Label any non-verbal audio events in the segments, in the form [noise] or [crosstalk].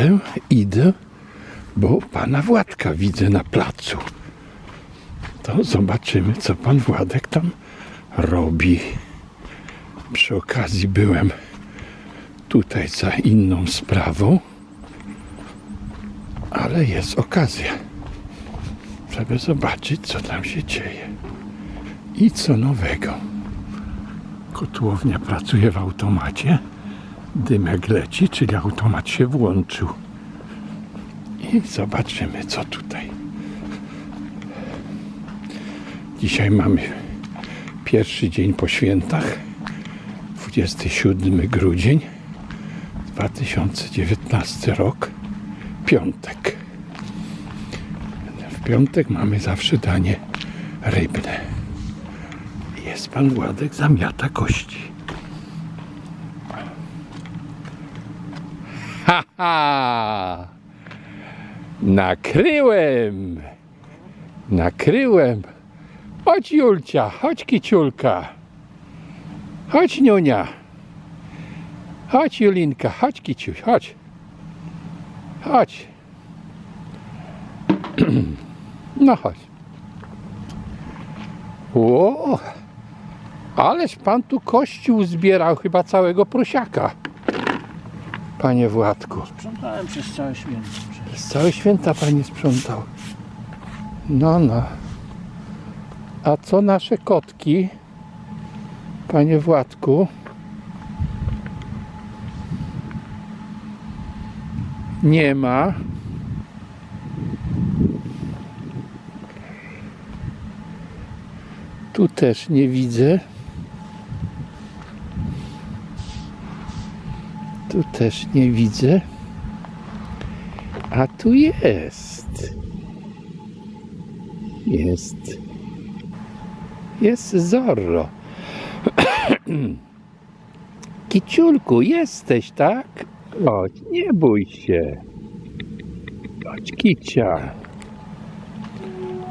idę, idę, bo pana Władka widzę na placu. To zobaczymy, co pan Władek tam robi. Przy okazji byłem tutaj za inną sprawą, ale jest okazja, żeby zobaczyć, co tam się dzieje i co nowego. Kotłownia pracuje w automacie. Dymek leci, czyli automat się włączył. I zobaczymy, co tutaj. Dzisiaj mamy pierwszy dzień po świętach, 27 grudzień 2019 rok, piątek. W piątek mamy zawsze danie rybne. Jest pan Władek, zamiata kości. Nakryłem! Nakryłem! Chodź Julcia, chodź Kiciulka. Chodź Niunia. Chodź Julinka, chodź Kiciuś, chodź. Chodź. [clears throat] No chodź. O, ależ pan tu kościół zbierał chyba całego prosiaka. Panie Władku. Sprzątałem przez całe święto. Z całe święta pani sprzątał. No, no. A co nasze kotki? Panie Władku? Nie ma. Tu też nie widzę. Tu też nie widzę. A tu jest. Jest. Jest Zorro. [clears throat] Kiciulku, jesteś, tak? Chodź, nie bój się. Chodź, Kicia.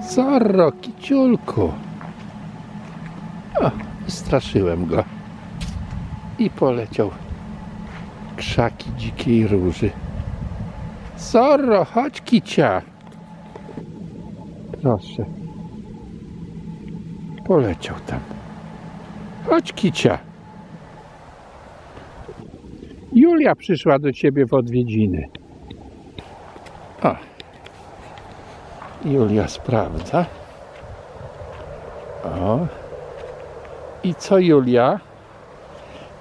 Zorro, Kiciulku. O, straszyłem go. I poleciał krzaki dzikiej róży. Zorro, chodź kicia. Proszę. Poleciał tam. Chodź kicia. Julia przyszła do ciebie w odwiedziny. O. Julia sprawdza. O. I co Julia?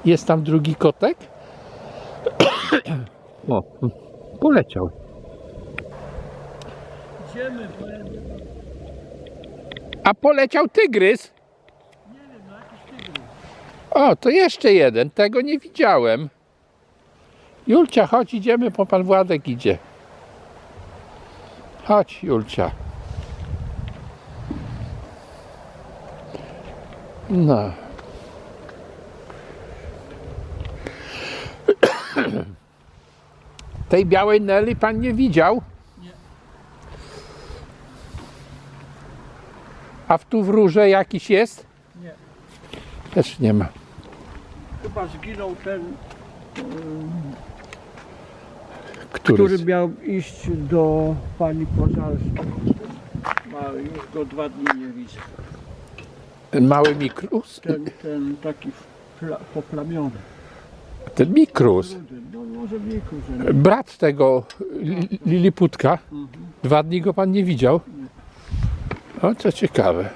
Jest tam drugi kotek? O, poleciał. Idziemy, powiem. A poleciał tygrys? O, to jeszcze jeden. Tego nie widziałem. Julcia, chodź, idziemy, bo pan Władek idzie. Chodź, Julcia. No. Tej białej Nelly pan nie widział? Nie. A w tu w róże jakiś jest? Nie. Też nie ma. Chyba zginął ten, Który? który miał iść do pani pożarskiej. Ma, już go dwa dni nie widzę. Mały mikrus? Ten, ten taki pla, poplamiony. Ten mikrus. Rudy. Może wieku, że nie. Brat tego Li- Liliputka. Dwa dni go pan nie widział? O, co ciekawe.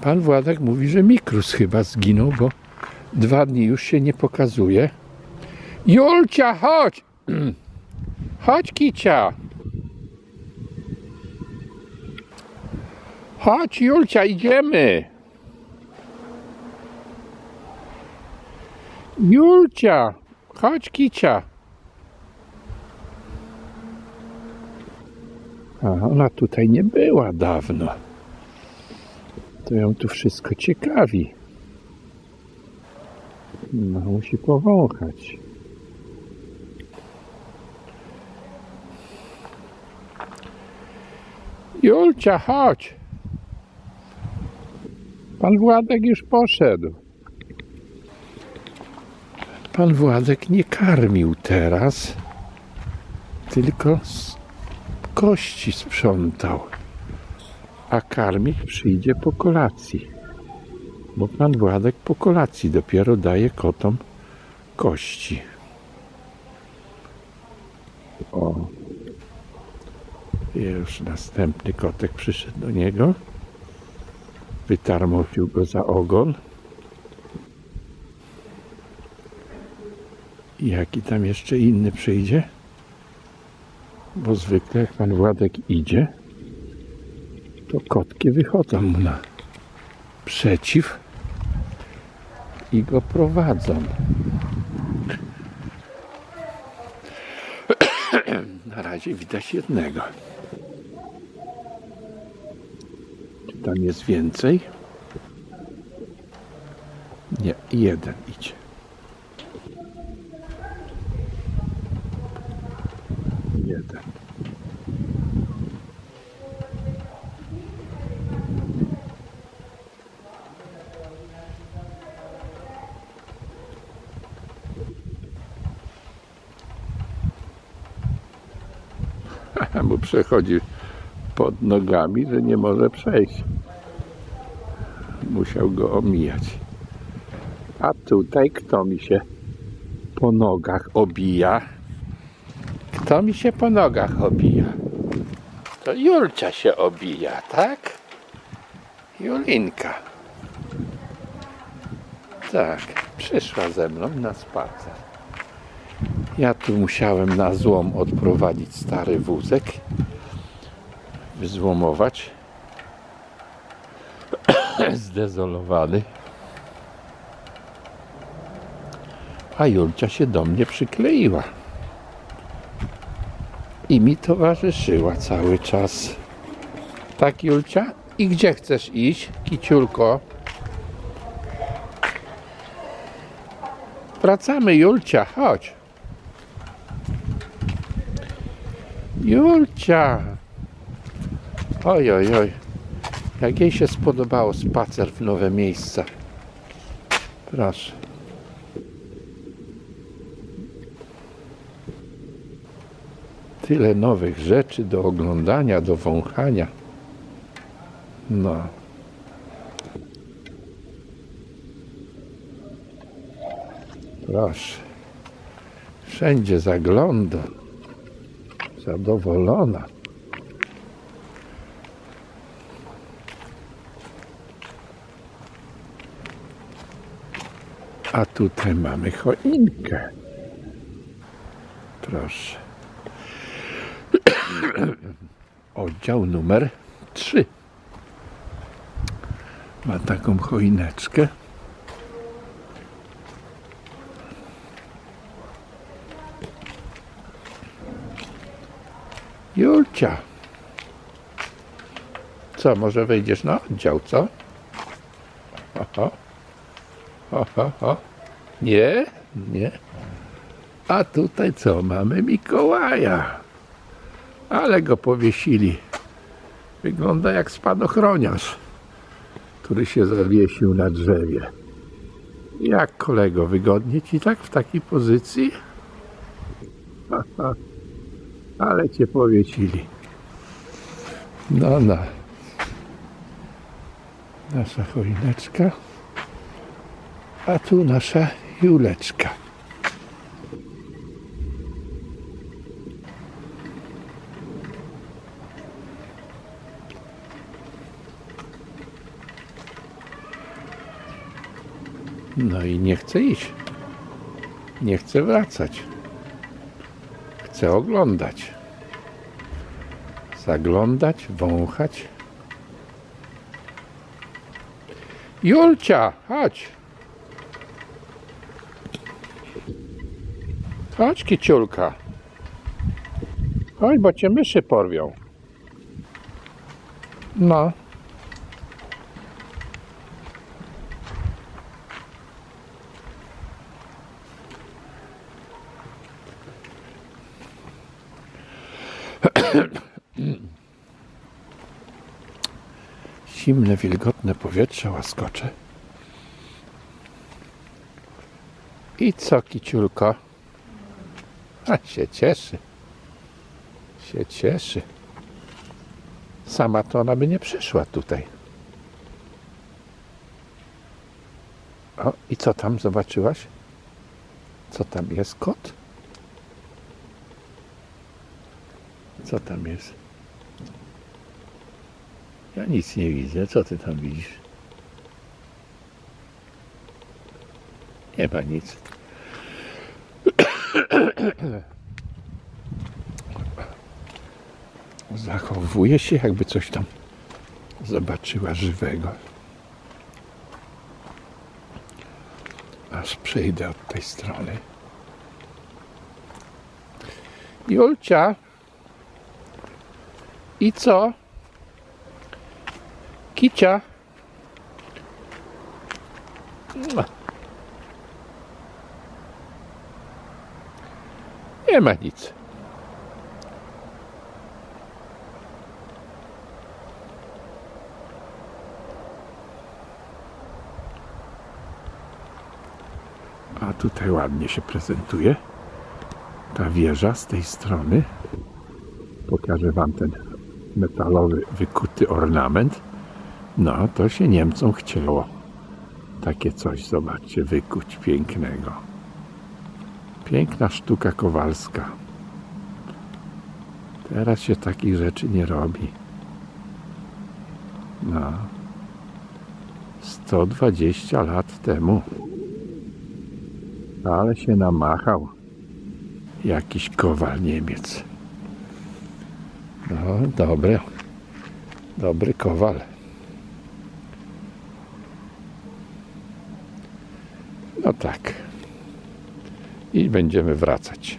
Pan Władek mówi, że mikrus chyba zginął, bo dwa dni już się nie pokazuje. Julcia, chodź! [clears throat] Chodź, Kicia! Chodź, Julcia, idziemy! Julcia! Chodź, Kicia! A ona tutaj nie była dawno. To ją tu wszystko ciekawi. No, musi powąchać. Julcia, chodź. Pan Władek już poszedł. Pan Władek nie karmił teraz, tylko z kości sprzątał. A karmić przyjdzie po kolacji. Bo pan Władek po kolacji dopiero daje kotom kości. O. Już następny kotek przyszedł do niego. Wytarmofił go za ogon. Jaki tam jeszcze inny przyjdzie? Bo zwykle jak pan Władek idzie, to kotki wychodzą mu na przeciw i go prowadzą. [clears throat] Na razie widać jednego. Czy tam jest więcej? Nie, jeden idzie. Jeden. [laughs] Bo przechodzi pod nogami, że nie może przejść. Musiał go omijać. A tutaj kto mi się po nogach obija? Kto mi się po nogach obija? To Julcia się obija, tak? Julinka. Tak, przyszła ze mną na spacer. Ja tu musiałem na złom odprowadzić stary wózek, wyzłomować. [coughs] Zdezolowany. A Julcia się do mnie przykleiła. I mi towarzyszyła cały czas. Tak, Julcia? I gdzie chcesz iść, kiciulko? Wracamy, Julcia, chodź. Julcia! Oj, oj, oj. Jak jej się spodobało spacer w nowe miejsca. Proszę. Tyle nowych rzeczy do oglądania, do wąchania. No. Proszę. Wszędzie zagląda. Zadowolona. A tutaj mamy choinkę. Proszę. [clears throat] Oddział numer 3. Ma taką choineczkę. Julcia. Co, może wejdziesz na oddział, co? Oho. Oho. Nie, nie. A tutaj co? Mamy Mikołaja. Ale go powiesili. Wygląda jak spadochroniarz, który się zawiesił na drzewie. Jak kolego, wygodnie ci tak w takiej pozycji? Ale cię powiesili. No, no. Nasza choineczka. A tu nasza Juleczka. No i nie chce iść. Nie chce wracać. Chce oglądać. Zaglądać, wąchać. Julcia, chodź. Chodź, kiciulka. Chodź, bo cię myszy porwią. No. [clears throat] Zimne, wilgotne powietrze łaskocze. I co, kiciulko? A się cieszy. Się cieszy. Sama to ona by nie przyszła tutaj. O, i co tam zobaczyłaś? Co tam jest? Kot? Co tam jest? Ja nic nie widzę. Co ty tam widzisz? Nie ma nic. Zachowuje się, jakby coś tam zobaczyła żywego. Aż przejdę od tej strony. Julcia. I co? Kicia. Nie ma nic. A tutaj ładnie się prezentuje ta wieża z tej strony. Pokażę Wam ten metalowy, wykuty ornament. No, to się Niemcom chciało. Takie coś, zobaczcie, wykuć pięknego. Piękna sztuka kowalska. Teraz się takich rzeczy nie robi. No. 120 lat temu. Ale się namachał. Jakiś kowal Niemiec. No, dobry. Dobry kowal. No tak. I będziemy wracać.